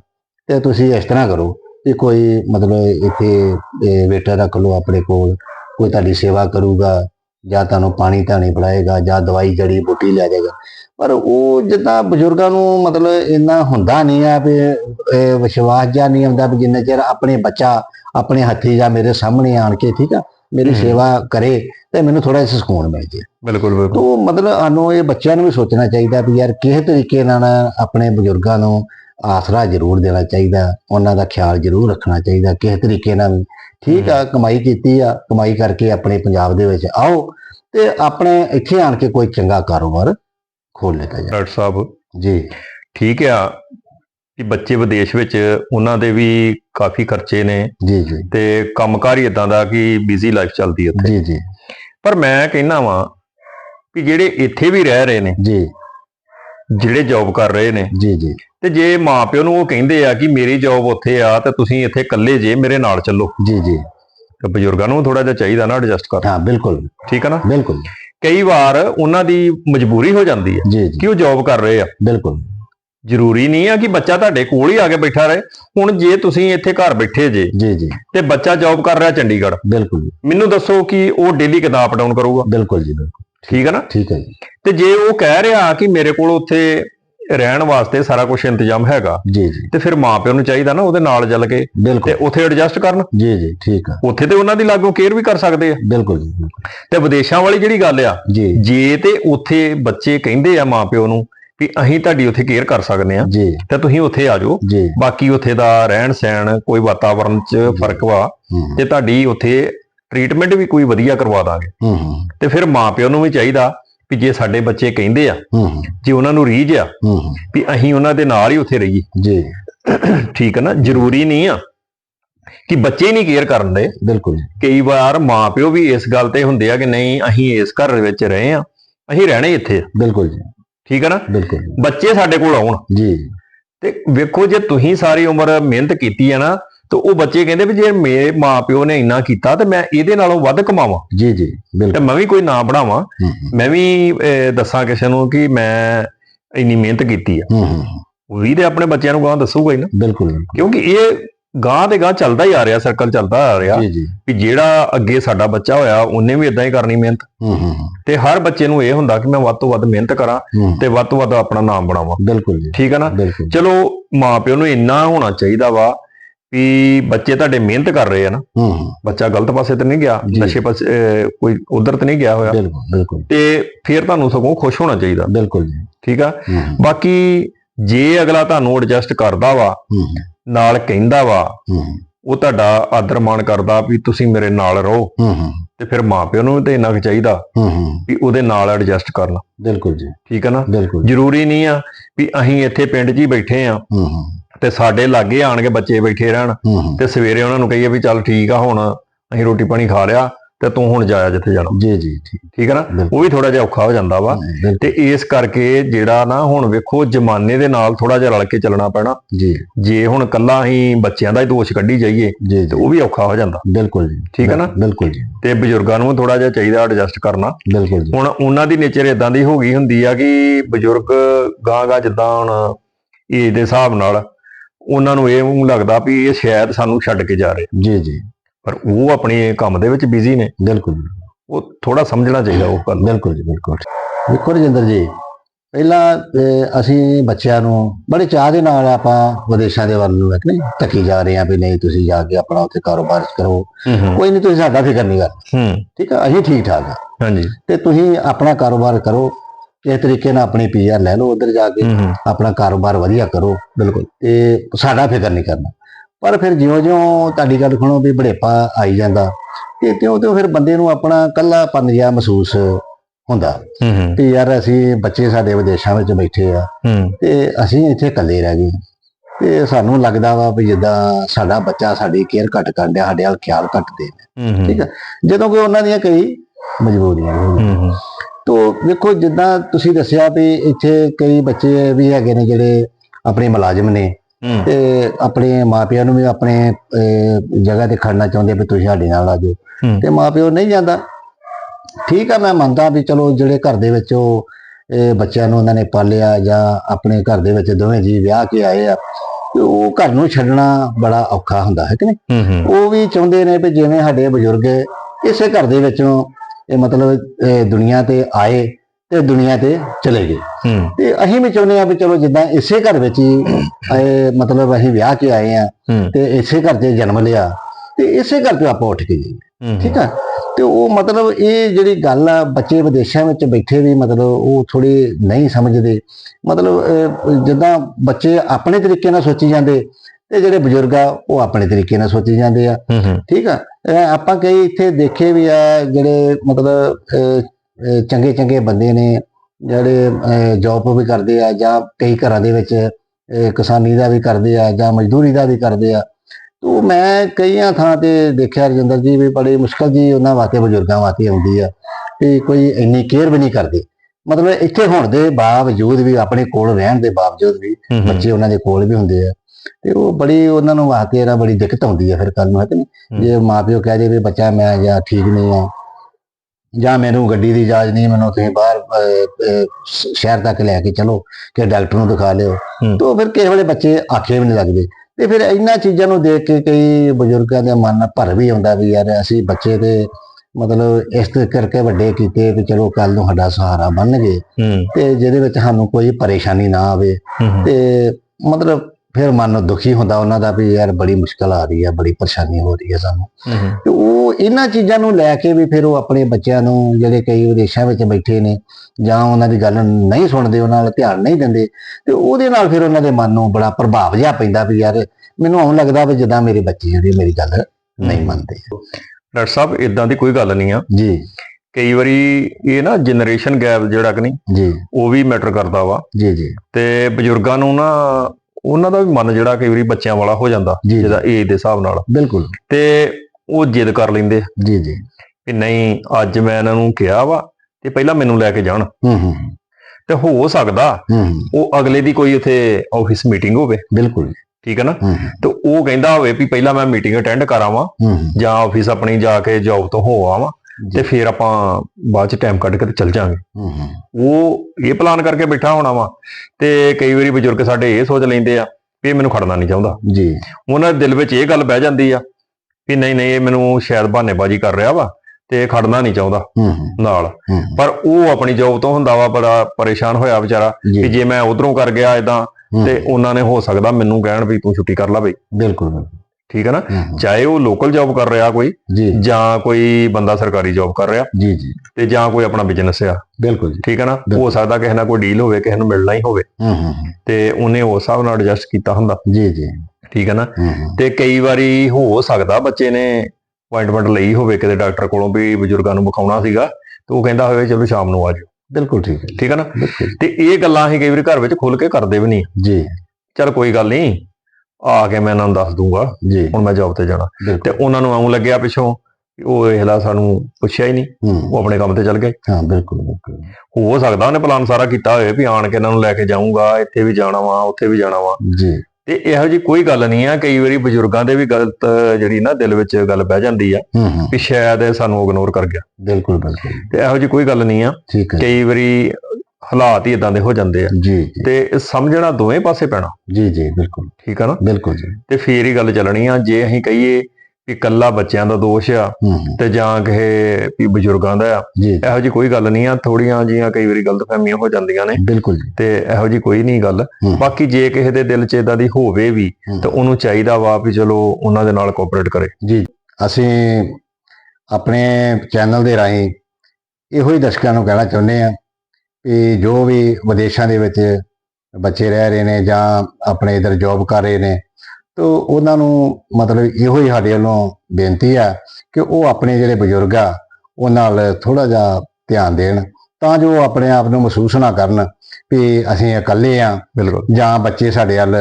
ਤੇ ਤੁਸੀਂ ਇਸ ਤਰ੍ਹਾਂ ਕਰੋ ਕਿ ਕੋਈ ਮਤਲਬ ਇੱਥੇ ਵੇਟਰ ਰੱਖ ਲਓ ਆਪਣੇ ਕੋਲ, ਕੋਈ ਤੁਹਾਡੀ ਸੇਵਾ ਕਰੂਗਾ ਜਾਂ ਤੁਹਾਨੂੰ ਪਾਣੀ ਧਾਣੀ ਪਿਲਾਏਗਾ ਜਾਂ ਦਵਾਈ ਜੜੀ ਬੂਟੀ ਲੈ ਜਾਏਗਾ। ਪਰ ਉਹ ਜਿੱਦਾਂ ਬਜ਼ੁਰਗਾਂ ਨੂੰ ਮਤਲਬ ਇੰਨਾ ਹੁੰਦਾ ਨਹੀਂ ਆ ਵੀ ਇਹ ਵਿਸ਼ਵਾਸ ਜਾਂ ਨਹੀਂ ਆਉਂਦਾ ਵੀ ਜਿੰਨੇ ਚਿਰ ਆਪਣੇ ਬੱਚਾ ਆਪਣੇ ਹੱਥੀ ਜਾਂ ਮੇਰੇ ਸਾਹਮਣੇ ਆਣ ਕੇ ਠੀਕ ਆ ਮੇਰੀ। ਸੇਵਾ ਕਰੇ ਤੇ ਮੈਨੂੰ ਥੋੜਾ ਜਿਹਾ ਸਕੂਨ ਮਿਲ ਜੇ ਬਿਲਕੁਲ ਬਿਲਕੁਲ ਤੋ ਮਤਲਬ ਸਾਨੂੰ ਇਹ ਬੱਚਿਆਂ ਨੂੰ ਵੀ ਸੋਚਣਾ ਚਾਹੀਦਾ ਵੀ ਯਾਰ ਕਿਸੇ ਤਰੀਕੇ ਨਾਲ ਆਪਣੇ ਬਜ਼ੁਰਗਾਂ ਨੂੰ ਆਸਰਾ ਜ਼ਰੂਰ ਦੇਣਾ ਚਾਹੀਦਾ ਉਹਨਾਂ ਦਾ ਖਿਆਲ ਜ਼ਰੂਰ ਰੱਖਣਾ ਚਾਹੀਦਾ ਕਿਸੇ ਤਰੀਕੇ ਨਾਲ। ਠੀਕ ਆ ਕਮਾਈ ਕੀਤੀ ਆ ਕਮਾਈ ਕਰਕੇ ਆਪਣੇ ਪੰਜਾਬ ਦੇ ਵਿੱਚ ਆਓ ਤੇ ਆਪਣੇ ਇੱਥੇ ਆਣ ਕੇ ਕੋਈ ਚੰਗਾ ਕਾਰੋਬਾਰ ਖੋਲ ਲਿਆ ਜਾਏ ਡਾਕਟਰ ਸਾਹਿਬ ਜੀ। ਠੀਕ ਆ ਕਿ ਬੱਚੇ ਵਿਦੇਸ਼ ਵਿੱਚ ਉਹਨਾਂ ਦੇ ਵੀ ਕਾਫੀ ਖਰਚੇ ਨੇ ਜੀ ਜੀ। ਤੇ ਕੰਮਕਾਰ ਹੀ ਇਦਾਂ ਦਾ ਕਿ ਬਿਜ਼ੀ ਲਾਈਫ ਚੱਲਦੀ ਹੈ ਉੱਥੇ। ਜੀ ਜੀ। ਪਰ ਮੈਂ ਕਹਿੰਦਾ ਵਾਂ ਕਿ ਜਿਹੜੇ ਇੱਥੇ ਵੀ ਰਹਿ ਰਹੇ ਨੇ ਜੀ। ਜਿਹੜੇ ਜੌਬ ਕਰ ਰਹੇ ਨੇ ਜੀ ਜੀ। ਤੇ ਜੇ ਮਾਪਿਓ ਨੂੰ ਉਹ ਕਹਿੰਦੇ ਆ ਕਿ ਮੇਰੀ ਜੌਬ ਉੱਥੇ ਆ ਤੇ ਤੁਸੀਂ ਇੱਥੇ ਇਕੱਲੇ ਜੇ ਮੇਰੇ ਨਾਲ ਚੱਲੋ। ਜੀ ਜੀ। ਤੇ ਬਜ਼ੁਰਗਾਂ ਨੂੰ ਥੋੜਾ ਜਿਹਾ ਚਾਹੀਦਾ ਨਾ ਐਡਜਸਟ ਕਰ। ਹਾਂ ਬਿਲਕੁਲ। ਠੀਕ ਹੈ ਨਾ? ਬਿਲਕੁਲ। ਕਈ ਵਾਰ ਉਹਨਾਂ ਦੀ ਮਜਬੂਰੀ ਹੋ ਜਾਂਦੀ ਹੈ ਕਿ ਉਹ ਜੌਬ ਕਰ ਰਹੇ ਆ। ਬਿਲਕੁਲ। ਜ਼ਰੂਰੀ ਨਹੀਂ ਆ ਕਿ ਬੱਚਾ ਤੁਹਾਡੇ ਕੋਲ ਹੀ ਆ ਕੇ ਬੈਠਾ ਰਹੇ। ਹੁਣ ਜੇ ਤੁਸੀਂ ਇੱਥੇ ਘਰ ਬੈਠੇ ਜੇ ਜੀ ਜੀ। ਤੇ ਬੱਚਾ ਜੌਬ ਕਰ ਰਿਹਾ ਚੰਡੀਗੜ੍ਹ ਬਿਲਕੁਲ ਮੈਨੂੰ ਦੱਸੋ ਕਿ ਉਹ ਡੇਲੀ ਕਿਦਾਂ ਅਪ ਡਾਊਨ ਕਰੂਗਾ? ਬਿਲਕੁਲ ਜੀ ਬਿਲਕੁਲ। ਠੀਕ ਹੈ ਨਾ? ਠੀਕ ਹੈ ਜੀ। ਤੇ ਜੇ ਉਹ ਕਹਿ ਰਿਹਾ ਕਿ ਮੇਰੇ ਕੋਲ ਉੱਥੇ ਰਹਿਣ ਵਾਸਤੇ ਸਾਰਾ ਕੁਝ ਇੰਤਜ਼ਾਮ ਹੈਗਾ। ਜੀ ਜੀ। ਤੇ ਫਿਰ ਮਾਪਿਆਂ ਨੂੰ ਚਾਹੀਦਾ ਨਾ ਉਹਦੇ ਨਾਲ ਚੱਲ ਕੇ। ਤੇ ਉੱਥੇ ਐਡਜਸਟ ਕਰਨ। ਜੀ ਜੀ ਠੀਕ ਆ। ਉੱਥੇ ਤੇ ਉਹਨਾਂ ਦੀ ਲਾਗੋਂ ਕੇਅਰ ਵੀ ਕਰ ਸਕਦੇ ਆ। ਬਿਲਕੁਲ ਜੀ। ਤੇ ਵਿਦੇਸ਼ਾਂ ਵਾਲੀ ਜਿਹੜੀ ਗੱਲ ਆ ਜੀ। ਜੇ ਤੇ ਉੱਥੇ ਬੱਚੇ ਕਹਿੰਦੇ ਆ ਮਾਪਿਓ ਨੂੰ ਵੀ ਅਸੀਂ ਤੁਹਾਡੀ ਉੱਥੇ ਕੇਅਰ ਕਰ ਸਕਦੇ ਆ ਜੀ। ਤੇ ਤੁਸੀਂ ਉੱਥੇ ਆ ਜਾਓ। ਜੀ। ਬਾਕੀ ਉੱਥੇ ਦਾ ਰਹਿਣ ਸਹਿਣ ਕੋਈ ਵਾਤਾਵਰਣ 'ਚ ਫ਼ਰਕ ਵਾ ਤੇ ਤੁਹਾਡੀ ਉੱਥੇ ਟ੍ਰੀਟਮੈਂਟ ਵੀ ਕੋਈ ਵਧੀਆ ਕਰਵਾ ਦਾਂਗੇ। ਹੂੰ ਹੂੰ। ਤੇ ਫਿਰ ਮਾਪਿਓ ਨੂੰ ਵੀ ਚਾਹੀਦਾ ਵੀ ਜੇ ਸਾਡੇ ਬੱਚੇ ਕਹਿੰਦੇ ਆ ਜੇ ਉਹਨਾਂ ਨੂੰ ਰੀਝ ਆ ਵੀ ਅਸੀਂ ਉਹਨਾਂ ਦੇ ਨਾਲ ਹੀ ਉੱਥੇ ਰਹੀਏ। ਜੀ। ਠੀਕ ਹੈ ਨਾ? ਜ਼ਰੂਰੀ ਨਹੀਂ ਆ ਕਿ ਬੱਚੇ ਨਹੀਂ ਕੇਅਰ ਕਰਨ ਦੇ। ਬਿਲਕੁਲ ਕਈ ਵਾਰ ਮਾਪਿਓ ਵੀ ਇਸ ਗੱਲ ਤੇ ਹੁੰਦੇ ਆ ਕਿ ਨਹੀਂ ਅਸੀਂ ਇਸ ਘਰ ਵਿੱਚ ਰਹੇ ਆ ਅਸੀਂ ਰਹਿਣੇ ਇੱਥੇ ਆ। ਬਿਲਕੁਲ ਜੀ। ਠੀਕ ਹੈ ਨਾ? ਬਿਲਕੁਲ ਬੱਚੇ ਸਾਡੇ ਕੋਲ ਆਉਣ। ਜੀ। ਤੇ ਵੇਖੋ ਜੇ ਤੁਸੀਂ ਸਾਰੀ ਉਮਰ ਮਿਹਨਤ ਕੀਤੀ ਹੈ ਨਾ ਤਾਂ ਉਹ ਬੱਚੇ ਕਹਿੰਦੇ ਵੀ ਜੇ ਮੇਰੇ ਮਾਪਿਓ ਨੇ ਇੰਨਾ ਕੀਤਾ ਤੇ ਮੈਂ ਇਹਦੇ ਨਾਲੋਂ ਵੱਧ ਕਮਾਵਾਂ। ਜੀ ਜੀ ਤੇ ਬਿਲਕੁਲ ਮੈਂ ਵੀ ਕੋਈ ਨਾਂ ਬਣਾਵਾਂ। ਮੈਂ ਵੀ ਦੱਸਾਂ ਕਿਸੇ ਨੂੰ ਕਿ ਮੈਂ ਇੰਨੀ ਮਿਹਨਤ ਕੀਤੀ ਆ। ਹੂੰ ਹੂੰ ਉਹ ਵੀ ਤੇ ਆਪਣੇ ਬੱਚਿਆਂ ਨੂੰ ਗਾਂ ਦੱਸੂਗਾ ਹੀ ਨਾ। ਬਿਲਕੁਲ ਕਿਉਂਕਿ ਇਹ ਗਾਂ ਦੇ ਗਾਂ ਚੱਲਦਾ ਹੀ ਆ ਰਿਹਾ ਸਰਕਲ ਚੱਲਦਾ ਆ ਰਿਹਾ ਜੀ ਜੀ। ਵੀ ਜਿਹੜਾ ਅੱਗੇ ਸਾਡਾ ਬੱਚਾ ਹੋਇਆ ਉਹਨੇ ਵੀ ਇਦਾਂ ਹੀ ਕਰਨੀ ਮਿਹਨਤ। ਹੂੰ ਹੂੰ ਹੂੰ, ਤੇ ਹਰ ਬੱਚੇ ਨੂੰ ਇਹ ਹੁੰਦਾ ਕਿ ਮੈਂ ਵੱਧ ਤੋਂ ਵੱਧ ਮਿਹਨਤ ਕਰਾਂ ਤੇ ਵੱਧ ਤੋਂ ਵੱਧ ਆਪਣਾ ਨਾਮ ਬਣਾਵਾਂ। ਬਿਲਕੁਲ ਜੀ। ਠੀਕ ਹੈ ਨਾ? ਚਲੋ ਮਾਪਿਓ ਨੂੰ ਇੰਨਾ ਹੋਣਾ ਚਾਹੀਦਾ ਵਾ ਵੀ ਬੱਚੇ ਤੁਹਾਡੇ ਮਿਹਨਤ ਕਰ ਰਹੇ ਆ ਨਾ। ਬੱਚਾ ਗਲਤ ਪਾਸੇ ਤੇ ਨਹੀਂ ਗਿਆ। ਨਸ਼ੇ ਪਾਸੇ ਕੋਈ ਉਧਰ ਤੇ ਨਹੀਂ ਗਿਆ ਹੋਇਆ। ਬਿਲਕੁਲ ਬਿਲਕੁਲ। ਤੇ ਫਿਰ ਤੁਹਾਨੂੰ ਸਗੋਂ ਖੁਸ਼ ਹੋਣਾ ਚਾਹੀਦਾ। ਬਿਲਕੁਲ ਜੀ। ਠੀਕ ਆ? ਬਾਕੀ ਜੇ ਅਗਲਾ ਤੁਹਾਨੂੰ ਐਡਜਸਟ ਕਰਦਾ ਵਾ ਨਾਲ ਕਹਿੰਦਾ ਵਾ ਉਹ ਤੁਹਾਡਾ ਆਦਰ ਮਾਣ ਕਰਦਾ ਵੀ ਤੁਸੀਂ ਮੇਰੇ ਨਾਲ ਰਹੋ। ਹੂੰ ਹੂੰ। ਤੇ ਫਿਰ ਮਾਪਿਓ ਨੂੰ ਤੇ ਇੰਨਾ ਕੁ ਚਾਹੀਦਾ ਹੂੰ ਹੂੰ। ਵੀ ਉਹਦੇ ਨਾਲ ਐਡਜਸਟ ਕਰਨ ਬਿਲਕੁਲ ਜੀ। ਠੀਕ ਹੈ ਨਾ? ਬਿਲਕੁਲ। ਜ਼ਰੂਰੀ ਨਹੀਂ ਆ ਵੀ ਅਸੀਂ ਇੱਥੇ ਪਿੰਡ 'ਚ ਹੀ ਬੈਠੇ ਆ। ਹੂੰ ਹੂੰ। ਤੇ ਸਾਡੇ ਲਾਗੇ ਆਣ ਕੇ ਬੱਚੇ ਬੈਠੇ ਰਹਿਣ ਤੇ ਸਵੇਰੇ ਉਹਨਾਂ ਨੂੰ ਕਹੀਏ ਵੀ ਚੱਲ ਠੀਕ ਆ ਹੁਣ ਅਸੀਂ ਰੋਟੀ ਪਾਣੀ ਖਾ ਲਿਆ ਤੇ ਤੂੰ ਹੁਣ ਜਾਇਆ ਜਿੱਥੇ ਜਾਣਾ। ਜੀ ਜੀ ਠੀਕ। ਠੀਕ ਹੈ ਨਾ। ਉਹ ਵੀ ਥੋੜਾ ਜਿਹਾ ਔਖਾ ਹੋ ਜਾਂਦਾ ਵਾ। ਤੇ ਇਸ ਕਰਕੇ ਜਿਹੜਾ ਨਾ ਹੁਣ ਵੇਖੋ ਜਮਾਨੇ ਦੇ ਨਾਲ ਥੋੜਾ ਜਿਹਾ ਰਲ ਕੇ ਚੱਲਣਾ ਪੈਣਾ। ਜੀ। ਜੇ ਹੁਣ ਕੱਲਾ ਹੀ ਬੱਚਿਆਂ ਦਾ ਹੀ ਦੋਸ਼ ਕੱਢੀ ਜਾਈਏ ਜੀ ਤੇ ਉਹ ਵੀ ਔਖਾ ਹੋ ਜਾਂਦਾ। ਬਿਲਕੁਲ ਜੀ। ਠੀਕ ਹੈ ਨਾ? ਬਿਲਕੁਲ ਜੀ। ਤੇ ਬਜ਼ੁਰਗਾਂ ਨੂੰ ਥੋੜਾ ਜਿਹਾ ਚਾਹੀਦਾ ਐਡਜਸਟ ਕਰਨਾ। ਬਿਲਕੁਲ ਜੀ। ਹੁਣ ਉਹਨਾਂ ਦੀ ਨੇਚਰ ਇਦਾਂ ਦੀ ਹੋ ਗਈ ਹੁੰਦੀ ਆ ਕਿ ਬਜ਼ੁਰਗ ਗਾਂ ਗਾਂ ਜਿੱਦਾਂ ਹੁਣ ਏਜ ਦੇ ਹਿਸਾਬ ਨਾਲ ਉਹਨਾਂ ਨੂੰ ਇਹ ਲੱਗਦਾ ਵੀ ਇਹ ਸ਼ਾਇਦ ਸਾਨੂੰ ਛੱਡ ਕੇ ਜਾ ਰਹੇ ਜੀ ਜੀ। ਪਰ ਉਹ ਆਪਣੇ ਕੰਮ ਦੇ ਵਿੱਚ ਬਿਜ਼ੀ ਨੇ। ਬਿਲਕੁਲ ਉਹ ਥੋੜਾ ਸਮਝਣਾ ਚਾਹੀਦਾ ਉਹ ਗੱਲ ਬਿਲਕੁਲ ਜੀ ਬਿਲਕੁਲ। ਵੇਖੋ ਰਜਿੰਦਰ ਜੀ ਪਹਿਲਾਂ ਅਸੀਂ ਬੱਚਿਆਂ ਨੂੰ ਬੜੇ ਚਾਹ ਦੇ ਨਾਲ ਆਪਾਂ ਵਿਦੇਸ਼ਾਂ ਦੇ ਵੱਲ ਨੂੰ ਨਹੀਂ ਧੱਕੀ ਜਾ ਰਹੇ ਆ ਵੀ ਨਹੀਂ ਤੁਸੀਂ ਜਾ ਕੇ ਆਪਣਾ ਉੱਥੇ ਕਾਰੋਬਾਰ ਕਰੋ। ਕੋਈ ਨਹੀਂ ਤੁਸੀਂ ਸਾਡਾ ਫਿਕਰ ਨਹੀਂ ਕਰਨਾ। ਹੂੰ। ਠੀਕ ਆ ਅਸੀਂ ਠੀਕ ਠਾਕ ਆ। ਹਾਂਜੀ। ਤੇ ਤੁਸੀਂ ਆਪਣਾ ਕਾਰੋਬਾਰ ਕਰੋ। ਇਸ ਤਰੀਕੇ ਨਾਲ ਆਪਣੀ ਪੀਆਰ ਲੈ ਲਓ ਉਧਰ ਜਾ ਕੇ ਹੂੰ ਹੂੰ। ਆਪਣਾ ਕਾਰੋਬਾਰ ਵਧੀਆ ਕਰੋ ਬਿਲਕੁਲ। ਤੇ ਸਾਡਾ ਫਿਕਰ ਨਹੀਂ ਕਰਨਾ। ਪਰ ਫਿਰ ਜਿਉਂ-ਜਿਉਂ ਤੁਹਾਡੀ ਗੱਲ ਸੁਣੋ ਵੀ ਬੜੇਪਾ ਆਈ ਜਾਂਦਾ ਤੇ ਤਿਉਂ-ਤਿਉਂ ਫਿਰ ਬੰਦੇ ਨੂੰ ਆਪਣਾ ਕੱਲਾਪਨ ਜਿਹਾ ਮਹਿਸੂਸ ਹੁੰਦਾ। ਹੂੰ ਹੂੰ। ਵੀ ਯਾਰ ਅਸੀਂ ਬੱਚੇ ਸਾਡੇ ਵਿਦੇਸ਼ਾਂ ਵਿੱਚ ਬੈਠੇ ਆ ਹੂੰ। ਤੇ ਅਸੀਂ ਇੱਥੇ ਇਕੱਲੇ ਰਹਿ ਗਏ। ਤੇ ਸਾਨੂੰ ਲੱਗਦਾ ਵਾ ਵੀ ਜਿੱਦਾਂ ਸਾਡਾ ਬੱਚਾ ਸਾਡੀ ਕੇਅਰ ਘੱਟ ਕਰਨ ਡਿਆ ਸਾਡੇ ਹਾਲ ਖਿਆਲ ਘੱਟ ਦੇ। ਹੂੰ ਠੀਕ ਆ? ਜਦੋਂ ਕਿ ਉਹਨਾਂ ਦੀਆਂ ਕਈ ਮਜਬੂਰੀਆਂ ਨੇ। ਹੂੰ ਹੂੰ। ਤੋ ਵੇਖੋ ਜਿੱਦਾਂ ਤੁਸੀਂ ਦੱਸਿਆ ਵੀ ਇੱਥੇ ਕਈ ਬੱਚੇ ਵੀ ਹੈਗੇ ਨੇ ਜਿਹੜੇ ਆਪਣੇ ਮੁਲਾਜ਼ਮ ਨੇ ਤੇ ਆਪਣੇ ਮਾਪਿਆਂ ਨੂੰ ਵੀ ਆਪਣੇ ਜਗ੍ਹਾ ਤੇ ਖੜਨਾ ਚਾਹੁੰਦੇ ਵੀ ਤੁਸੀਂ ਸਾਡੇ ਨਾਲ ਆ ਜਾਓ। ਤੇ ਮਾਪਿਓ ਨਹੀਂ ਜਾਂਦਾ। ਠੀਕ ਆ ਮੈਂ ਮੰਨਦਾ ਵੀ ਚਲੋ ਜਿਹੜੇ ਘਰ ਦੇ ਵਿੱਚ ਉਹ ਬੱਚਿਆਂ ਨੂੰ ਉਹਨਾਂ ਨੇ ਪਾਲਿਆ ਜਾਂ ਆਪਣੇ ਘਰ ਦੇ ਵਿੱਚ ਦੋਵੇਂ ਜੀ ਵਿਆਹ ਕੇ ਆਏ ਆ ਤੇ ਉਹ ਘਰ ਨੂੰ ਛੱਡਣਾ ਬੜਾ ਔਖਾ ਹੁੰਦਾ ਹੈ ਕਿ ਨਹੀਂ? ਉਹ ਵੀ ਚਾਹੁੰਦੇ ਨੇ ਵੀ ਜਿਵੇਂ ਸਾਡੇ ਬਜ਼ੁਰਗ ਇਸੇ ਘਰ ਦੇ ਵਿੱਚੋਂ ਇਹ ਮਤਲਬ ਇਹ ਦੁਨੀਆ ਤੇ ਆਏ ਤੇ ਦੁਨੀਆ ਤੇ ਚਲੇ ਗਏ। ਤੇ ਅਸੀਂ ਵੀ ਚਾਹੁੰਦੇ ਆ ਵੀ ਚਲੋ ਜਿੱਦਾਂ ਇਸੇ ਘਰ ਵਿੱਚ ਹੀ ਇਹ ਮਤਲਬ ਅਸੀਂ ਵਿਆਹ ਕੇ ਆਏ ਆ ਤੇ ਇਸੇ ਘਰ 'ਚ ਜਨਮ ਲਿਆ ਤੇ ਇਸੇ ਘਰ ਤੋਂ ਆਪਾਂ ਉੱਠ ਕੇ ਹੂੰ ਠੀਕ ਆ? ਤੇ ਉਹ ਮਤਲਬ ਇਹ ਜਿਹੜੀ ਗੱਲ ਆ ਬੱਚੇ ਵਿਦੇਸ਼ਾਂ ਵਿੱਚ ਬੈਠੇ ਵੀ ਮਤਲਬ ਉਹ ਥੋੜੀ ਨਹੀਂ ਸਮਝਦੇ। ਮਤਲਬ ਜਿੱਦਾਂ ਬੱਚੇ ਆਪਣੇ ਤਰੀਕੇ ਨਾਲ ਸੋਚੀ ਜਾਂਦੇ ਤੇ ਜਿਹੜੇ ਬਜ਼ੁਰਗ ਆ ਉਹ ਆਪਣੇ ਤਰੀਕੇ ਨਾਲ ਸੋਚੀ ਜਾਂਦੇ ਆ। ਠੀਕ ਆ? ਆਪਾਂ ਕਈ ਇੱਥੇ ਦੇਖੇ ਵੀ ਆ ਜਿਹੜੇ ਮਤਲਬ ਚੰਗੇ ਚੰਗੇ ਬੰਦੇ ਨੇ ਜਿਹੜੇ ਜੌਬ ਵੀ ਕਰਦੇ ਆ ਜਾਂ ਕਈ ਘਰਾਂ ਦੇ ਵਿੱਚ ਕਿਸਾਨੀ ਦਾ ਵੀ ਕਰਦੇ ਆ ਜਾਂ ਮਜ਼ਦੂਰੀ ਦਾ ਵੀ ਕਰਦੇ ਆ। ਤੋ ਮੈਂ ਕਈਆਂ ਥਾਂ ਤੇ ਦੇਖਿਆ ਰਜਿੰਦਰ ਜੀ ਵੀ ਬੜੀ ਮੁਸ਼ਕਲ ਜੀ ਉਹਨਾਂ ਵਾਸਤੇ ਬਜ਼ੁਰਗਾਂ ਵਾਸਤੇ ਆਉਂਦੀ ਆ ਵੀ ਕੋਈ ਇੰਨੀ ਕੇਅਰ ਵੀ ਨਹੀਂ ਕਰਦੇ। ਮਤਲਬ ਇੱਥੇ ਹੋਣ ਦੇ ਬਾਵਜੂਦ ਵੀ ਆਪਣੇ ਕੋਲ ਰਹਿਣ ਦੇ ਬਾਵਜੂਦ ਵੀ ਬੱਚੇ ਉਹਨਾਂ ਦੇ ਕੋਲ ਵੀ ਹੁੰਦੇ ਆ। ਤੇ ਉਹ ਬੜੀ ਉਹਨਾਂ ਨੂੰ ਵਾਸਤੇ ਨਾ ਬੜੀ ਦਿੱਕਤ ਆਉਂਦੀ ਆ ਫਿਰ ਕੱਲ ਨੂੰ ਹੈ ਕਿ ਨਹੀਂ? ਹੂੰ। ਜੇ ਮਾਪਿਓ ਕਹਿ ਦੇ ਵੀ ਬੱਚਾ ਮੈਂ ਜਾਂ ਠੀਕ ਨਹੀਂ ਆ ਜਾਂ ਮੈਨੂੰ ਗੱਡੀ ਦੀ ਇਜਾਜ਼ਤ ਨਹੀਂ ਮੈਨੂੰ ਤੁਸੀਂ ਬਾਹਰ ਸ਼ਹਿਰ ਤੱਕ ਲੈ ਕੇ ਚਲੋ ਕਿ ਡਾਕਟਰ ਨੂੰ ਦਿਖਾ ਲਿਓ। ਹੂੰ। ਤਾਂ ਫਿਰ ਕਿਸੇ ਵੇਲੇ ਬੱਚੇ ਆਖੇ ਵੀ ਨਹੀਂ ਲੱਗਦੇ। ਤੇ ਫਿਰ ਇਹਨਾਂ ਚੀਜ਼ਾਂ ਨੂੰ ਦੇਖ ਕੇ ਕਈ ਬਜ਼ੁਰਗਾਂ ਦੇ ਮਨ ਭਰ ਵੀ ਆਉਂਦਾ ਵੀ ਯਾਰ ਅਸੀਂ ਬੱਚੇ ਤੇ ਮਤਲਬ ਇਸ ਤੇ ਕਰਕੇ ਵੱਡੇ ਕੀਤੇ ਵੀ ਚਲੋ ਕੱਲ ਨੂੰ ਸਾਡਾ ਸਹਾਰਾ ਬਣਨਗੇ। ਹੂੰ। ਤੇ ਜਿਹਦੇ ਵਿੱਚ ਸਾਨੂੰ ਕੋਈ ਪਰੇਸ਼ਾਨੀ ਨਾ ਆਵੇ। ਹੂੰ। ਤੇ ਮਤਲਬ ਫਿਰ ਮਨ ਦੁਖੀ ਹੁੰਦਾ ਉਹਨਾਂ ਦਾ ਵੀ ਯਾਰ ਬੜੀ ਮੁਸ਼ਕਲ ਆ ਰਹੀ ਹੈ ਬੜੀ ਪਰੇਸ਼ਾਨੀ ਹੋ ਰਹੀ ਹੈ ਸਾਨੂੰ। ਤੇ ਉਹ ਇਹਨਾਂ ਚੀਜ਼ਾਂ ਨੂੰ ਲੈ ਕੇ ਵੀ ਫਿਰ ਉਹ ਆਪਣੇ ਬੱਚਿਆਂ ਨੂੰ ਜਿਹੜੇ ਕਈ ਵਿਦੇਸ਼ਾਂ ਵਿੱਚ ਬੈਠੇ ਨੇ ਜਾਂ ਉਹਨਾਂ ਦੀ ਗੱਲ ਨਹੀਂ ਸੁਣਦੇ ਉਹਨਾਂ ਨਾਲ ਧਿਆਨ ਨਹੀਂ ਦਿੰਦੇ ਤੇ ਉਹਦੇ ਨਾਲ ਫਿਰ ਉਹਨਾਂ ਦੇ ਮਨ ਨੂੰ ਬੜਾ ਪ੍ਰਭਾਵ ਜਿਹਾ ਪੈਂਦਾ ਵੀ ਯਾਰ ਮੈਨੂੰ ਆਉਂ ਲੱਗਦਾ ਵੀ ਜਿੱਦਾਂ ਮੇਰੇ ਬੱਚੇ ਜਿਹੜੇ ਮੇਰੀ ਗੱਲ ਨਹੀਂ। ਮੰਨਦੇ। ਡਾਕਟਰ ਸਾਹਿਬ ਇਦਾਂ ਦੀ ਕੋਈ ਗੱਲ ਨਹੀਂ ਆ। ਜੀ। ਕਈ ਵਾਰੀ ਇਹ ਨਾ ਜਨਰੇਸ਼ਨ ਗੈਪ ਜਿਹੜਾ ਕਿ ਨਹੀਂ ਜੀ। ਉਹ ਵੀ ਮੈਟਰ ਕਰਦਾ ਵਾ। ਜੀ ਜੀ। ਤੇ ਬਜ਼ੁਰਗਾਂ ਨੂੰ ਨਾ ਉਹਨਾਂ ਦਾ ਵੀ ਮਨ ਜਿਹੜਾ ਕਈ ਵਾਰੀ ਬੱਚਿਆਂ ਵਾਲਾ ਹੋ ਜਾਂਦਾ। ਜਿਹਦਾ ਏਜ ਦੇ ਹਿਸਾਬ ਨਾਲ। ਬਿਲਕੁਲ। ਤੇ ਉਹ ਜਿੱਦ ਕਰ ਲੈਂਦੇ ਜੀ ਜੀ। ਵੀ ਨਹੀਂ ਅੱਜ ਮੈਂ ਇਹਨਾਂ ਨੂੰ ਕਿਹਾ ਵਾ ਤੇ ਪਹਿਲਾਂ ਮੈਨੂੰ ਲੈ ਕੇ ਜਾਣ। ਹੂੰ ਹੂੰ। ਤੇ ਹੋ ਸਕਦਾ ਉਹ ਅਗਲੇ ਦੀ ਕੋਈ ਉੱਥੇ ਆਫਿਸ ਮੀਟਿੰਗ ਹੋਵੇ। ਬਿਲਕੁਲ। ਠੀਕ ਹੈ ਨਾ? ਤੇ ਉਹ ਕਹਿੰਦਾ ਹੋਵੇ ਵੀ ਪਹਿਲਾਂ ਮੈਂ ਮੀਟਿੰਗ ਅਟੈਂਡ ਕਰਾਵਾਂ ਜਾਂ ਆਫਿਸ ਆਪਣੀ ਜਾ ਕੇ ਜੌਬ ਤੋਂ ਹੋ ਆਵਾਂ। ਤੇ ਫਿਰ ਆਪਾਂ ਬਾਅਦ ਚ ਟਾਈਮ ਕੱਢ ਕੇ ਤੇ ਚੱਲ ਜਾਾਂਗੇ। ਉਹ ਇਹ ਪਲਾਨ ਕਰਕੇ ਬੈਠਾ ਹੋਣਾ ਵਾ ਤੇ ਕਈ ਵਾਰੀ ਬਜ਼ੁਰਗ ਸਾਡੇ ਇਹ ਸੋਚ ਲੈਂਦੇ ਆ ਵੀ ਮੈਨੂੰ ਖੜਨਾ ਨਹੀਂ ਚਾਹੁੰਦਾ। ਜੀ। ਉਹਨਾਂ ਦੇ ਦਿਲ ਵਿੱਚ ਇਹ ਗੱਲ ਬਹਿ ਜਾਂਦੀ ਆ ਵੀ ਨਹੀਂ ਨਹੀਂ ਇਹ ਮੈਨੂੰ ਸ਼ਾਇਦ ਬਹਾਨੇਬਾਜ਼ੀ ਕਰ ਰਿਹਾ ਵਾ ਤੇ ਖੜਨਾ ਨਹੀਂ ਚਾਹੁੰਦਾ ਨਾਲ। ਪਰ ਉਹ ਆਪਣੀ ਜੌਬ ਤੋਂ ਹੁੰਦਾ ਵਾ ਬੜਾ ਪਰੇਸ਼ਾਨ ਹੋਇਆ ਵਿਚਾਰਾ ਕਿ ਜੇ ਮੈਂ ਉਧਰੋਂ ਕਰ ਗਿਆ ਇਦਾਂ ਤੇ ਉਹਨਾਂ ਨੇ ਹੋ ਸਕਦਾ ਮੈਨੂੰ ਕਹਿਣ ਵੀ ਤੂੰ ਛੁੱਟੀ ਕਰ ਲੈ ਬਈ। ਬਿਲਕੁਲ ਬਿਲਕੁਲ, ਠੀਕ ਹੈ ਨਾ? ਚਾਹੇ ਉਹ ਲੋਕਲ ਜੌਬ ਕਰ ਰਿਹਾ ਕੋਈ ਜੀ। ਕੋਈ ਬੰਦਾ ਸਰਕਾਰੀ ਜੌਬ ਕਰ ਰਿਹਾ ਜੀ ਜੀ। ਤੇ ਜਾਂ ਕੋਈ ਆਪਣਾ ਬਿਜ਼ਨਸ ਆ। ਬਿਲਕੁਲ ਜੀ। ਠੀਕ ਹੈ ਨਾ? ਹੋ। ਸਕਦਾ ਕਿਸੇ ਨਾਲ ਕੋਈ ਡੀਲ ਹੋਵੇ ਕਿਸੇ ਨੂੰ ਮਿਲਣਾ ਹੀ ਹੋਵੇ। ਤੇ ਉਹਨੇ ਉਸ ਹਿਸਾਬ ਨਾਲ ਐਡਜਸਟ ਕੀਤਾ ਹੁੰਦਾ। ਜੀ ਜੀ। ਠੀਕ ਹੈ ਨਾ? ਤੇ ਕਈ ਵਾਰੀ ਹੋ ਸਕਦਾ ਬੱਚੇ ਨੇ ਅਪਾਇੰਟਮੈਂਟ ਲਈ ਹੋਵੇ ਕਿਤੇ ਡਾਕਟਰ ਕੋਲੋਂ ਵੀ ਬਜ਼ੁਰਗਾਂ ਨੂੰ ਵਿਖਾਉਣਾ ਸੀਗਾ ਤੇ ਉਹ ਕਹਿੰਦਾ ਹੋਵੇ ਚਲੋ ਸ਼ਾਮ ਨੂੰ ਆ ਜਾਓ ਬਿਲਕੁਲ ਠੀਕ ਹੈ ਠੀਕ ਹੈ ਨਾ? ਤੇ ਇਹ ਗੱਲਾਂ ਅਸੀਂ ਕਈ ਵਾਰੀ ਘਰ ਵਿੱਚ ਖੁੱਲ ਕੇ ਕਰਦੇ ਵੀ ਨਹੀਂ। ਜੀ। ਚਲ ਕੋਈ ਗੱਲ ਨਹੀਂ ਆ ਕੇ ਮੈਂ ਇਹਨਾਂ ਨੂੰ ਦੱਸ ਦੂੰਗਾ ਜੀ। ਹੁਣ ਮੈਂ ਜੌਬ ਤੇ ਜਾਣਾ। ਤੇ ਉਹਨਾਂ ਨੂੰ ਆਉਂ ਲੱਗਿਆ ਪਿੱਛੋਂ ਉਹ ਇਹਲਾ ਸਾਨੂੰ ਪੁੱਛਿਆ ਹੀ ਨਹੀਂ। ਉਹ ਆਪਣੇ ਕੰਮ ਤੇ ਚੱਲ ਗਏ। ਹਾਂ ਬਿਲਕੁਲ ਬਿਲਕੁਲ। ਹੋ ਸਕਦਾ ਉਹਨੇ ਪਲਾਨ ਸਾਰਾ ਕੀਤਾ ਹੋਵੇ ਵੀ ਆਣ ਕੇ ਇਹਨਾਂ ਨੂੰ ਲੈ ਕੇ ਜਾਊਂਗਾ ਇੱਥੇ ਵੀ ਜਾਣਾ ਵਾ ਉੱਥੇ ਵੀ ਜਾਣਾ ਵਾ। ਜੀ। ਤੇ ਇਹੋ ਜੀ ਕੋਈ ਗੱਲ ਨਹੀਂ ਆ ਕਈ ਵਾਰੀ ਬਜ਼ੁਰਗਾਂ ਦੇ ਵੀ ਗਲਤ ਜਿਹੜੀ ਨਾ ਦਿਲ ਵਿੱਚ ਗੱਲ ਬਹਿ ਜਾਂਦੀ ਆ ਵੀ ਸ਼ਾਇਦ ਸਾਨੂੰ ਇਗਨੋਰ ਕਰ ਗਿਆ। ਬਿਲਕੁਲ ਬਿਲਕੁਲ। ਤੇ ਇਹੋ ਜੀ ਕੋਈ ਗੱਲ ਨਹੀਂ ਆ। ਕਈ ਵਾਰੀ ਹਾਲਾਤ ਹੀ ਇਦਾਂ ਦੇ ਹੋ ਜਾਂਦੇ ਆ। ਜੀ ਤੇ ਸਮਝਣਾ ਦੋਵੇਂ ਪਾਸੇ ਪੈਣਾ। ਜੀ ਜੀ ਬਿਲਕੁਲ। ਠੀਕ ਆ ਨਾ? ਬਿਲਕੁਲ ਜੀ। ਤੇ ਫੇਰ ਹੀ ਗੱਲ ਚੱਲਣੀ ਆ ਜੇ ਅਸੀਂ ਕਹੀਏ ਕਿ ਕੱਲਾ ਬੱਚਿਆਂ ਦਾ ਦੋਸ਼ ਆ ਤੇ ਜਾਂ ਕਿਸੇ ਵੀ ਬਜ਼ੁਰਗਾਂ ਦਾ ਆ ਇਹੋ ਜੀ ਕੋਈ ਗੱਲ ਨਹੀਂ ਆ ਥੋੜੀਆਂ ਜੀਆਂ ਕਈ ਵਾਰੀ ਗਲਤਫਹਿਮੀਆਂ ਹੋ ਜਾਂਦੀਆਂ ਨੇ। ਬਿਲਕੁਲ ਜੀ। ਤੇ ਇਹੋ ਜੀ ਕੋਈ ਨਹੀਂ ਗੱਲ। ਬਾਕੀ ਜੇ ਕਿਸੇ ਦੇ ਦਿਲ 'ਚ ਇਦਾਂ ਦੀ ਹੋਵੇ ਵੀ। ਤੇ ਉਹਨੂੰ ਚਾਹੀਦਾ ਵਾ ਵੀ ਚਲੋ ਉਹਨਾਂ ਦੇ ਨਾਲ ਕੋਆਪਰੇਟ ਕਰੇ। ਜੀ ਅਸੀਂ ਆਪਣੇ ਚੈਨਲ ਦੇ ਰਾਹੀਂ ਇਹੋ ਹੀ ਦਰਸ਼ਕਾਂ ਨੂੰ ਕਹਿਣਾ ਚਾਹੁੰਦੇ ਆ ਕਿ ਜੋ ਵੀ ਵਿਦੇਸ਼ਾਂ ਦੇ ਵਿੱਚ ਬੱਚੇ ਰਹਿ ਰਹੇ ਨੇ ਜਾਂ ਆਪਣੇ ਇਧਰ ਜੌਬ ਕਰ ਰਹੇ ਨੇ ਤੋ ਉਹਨਾਂ ਨੂੰ ਮਤਲਬ ਇਹੋ ਹੀ ਸਾਡੇ ਵੱਲੋਂ ਬੇਨਤੀ ਆ ਕਿ ਉਹ ਆਪਣੇ ਜਿਹੜੇ ਬਜ਼ੁਰਗ ਆ ਉਹਨਾਂ ਨਾਲ ਥੋੜਾ ਜਿਹਾ ਧਿਆਨ ਦੇਣ ਤਾਂ ਜੋ ਆਪਣੇ ਆਪ ਨੂੰ ਮਹਿਸੂਸ ਨਾ ਕਰਨ ਵੀ ਅਸੀਂ ਇਕੱਲੇ ਆ ਬਿਲਕੁਲ। ਜਾਂ ਬੱਚੇ ਸਾਡੇ ਵੱਲ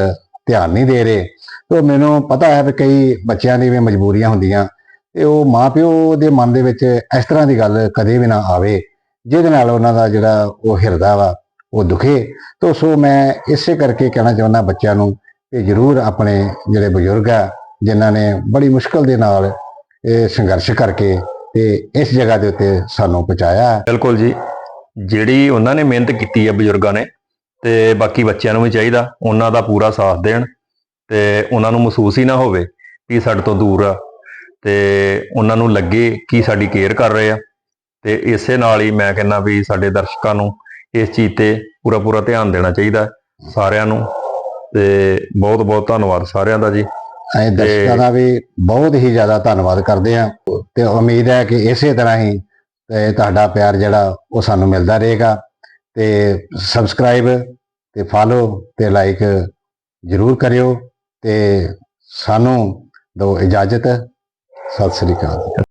ਧਿਆਨ ਨਹੀਂ ਦੇ ਰਹੇ। ਤੇ ਮੈਨੂੰ ਪਤਾ ਹੈ ਵੀ ਕਈ ਬੱਚਿਆਂ ਦੀ ਵੀ ਮਜਬੂਰੀਆਂ ਹੁੰਦੀਆਂ ਤੇ ਉਹ ਮਾਪਿਓ ਦੇ ਮਨ ਦੇ ਵਿੱਚ ਇਸ ਤਰ੍ਹਾਂ ਦੀ ਗੱਲ ਕਦੇ ਵੀ ਨਾ ਆਵੇ। ਜਿਹਦੇ ਨਾਲ ਉਹਨਾਂ ਦਾ ਜਿਹੜਾ ਉਹ ਹਿਰਦਾ ਵਾ, ਉਹ ਦੁਖੇ। ਤੋਂ ਸੋ ਮੈਂ ਇਸੇ ਕਰਕੇ ਕਹਿਣਾ ਚਾਹੁੰਦਾ ਬੱਚਿਆਂ ਨੂੰ ਕਿ ਜ਼ਰੂਰ ਆਪਣੇ ਜਿਹੜੇ ਬਜ਼ੁਰਗ ਆ, ਜਿਨ੍ਹਾਂ ਨੇ ਬੜੀ ਮੁਸ਼ਕਲ ਦੇ ਨਾਲ ਇਹ ਸੰਘਰਸ਼ ਕਰਕੇ ਤੇ ਇਸ ਜਗ੍ਹਾ ਦੇ ਉੱਤੇ ਸਾਨੂੰ ਪਹੁੰਚਾਇਆ। ਬਿਲਕੁਲ ਜੀ। ਜਿਹੜੀ ਉਹਨਾਂ ਨੇ ਮਿਹਨਤ ਕੀਤੀ ਹੈ ਬਜ਼ੁਰਗਾਂ ਨੇ, ਤੇ ਬਾਕੀ ਬੱਚਿਆਂ ਨੂੰ ਵੀ ਚਾਹੀਦਾ, ਉਹਨਾਂ ਦਾ ਪੂਰਾ ਸਾਥ ਦੇਣ ਤੇ ਉਹਨਾਂ ਨੂੰ ਮਹਿਸੂਸ ਹੀ ਨਾ ਹੋਵੇ ਕਿ ਸਾਡੇ ਤੋਂ ਦੂਰ ਆ ਤੇ ਉਹਨਾਂ ਨੂੰ ਲੱਗੇ ਕਿ ਸਾਡੀ ਕੇਅਰ ਕਰ ਰਹੇ ਆ। ਤੇ ਇਸੇ ਨਾਲ ਹੀ ਮੈਂ ਕਹਿੰਦਾ ਵੀ ਸਾਡੇ ਦਰਸ਼ਕਾਂ ਨੂੰ ਇਸ ਚੀਜ਼ ਤੇ ਪੂਰਾ ਪੂਰਾ ਧਿਆਨ ਦੇਣਾ ਚਾਹੀਦਾ ਸਾਰਿਆਂ ਨੂੰ ਤੇ ਬਹੁਤ ਬਹੁਤ ਧੰਨਵਾਦ ਸਾਰਿਆਂ ਦਾ ਜੀ। ਅਸੀਂ ਦਰਸ਼ਕਾਂ ਦਾ ਵੀ ਬਹੁਤ ਹੀ ਜ਼ਿਆਦਾ ਧੰਨਵਾਦ ਕਰਦੇ ਹਾਂ ਤੇ ਉਮੀਦ ਹੈ ਕਿ ਇਸੇ ਤਰ੍ਹਾਂ ਹੀ ਤੇ ਤੁਹਾਡਾ ਪਿਆਰ ਜਿਹੜਾ ਉਹ ਸਾਨੂੰ ਮਿਲਦਾ ਰਹੇਗਾ ਤੇ ਸਬਸਕ੍ਰਾਈਬ ਤੇ ਫਾਲੋ ਤੇ ਲਾਈਕ ਜਰੂਰ ਕਰਿਓ ਤੇ ਸਾਨੂੰ ਦਿਓ ਇਜਾਜ਼ਤ। ਸਤਿ ਸ੍ਰੀ ਅਕਾਲ।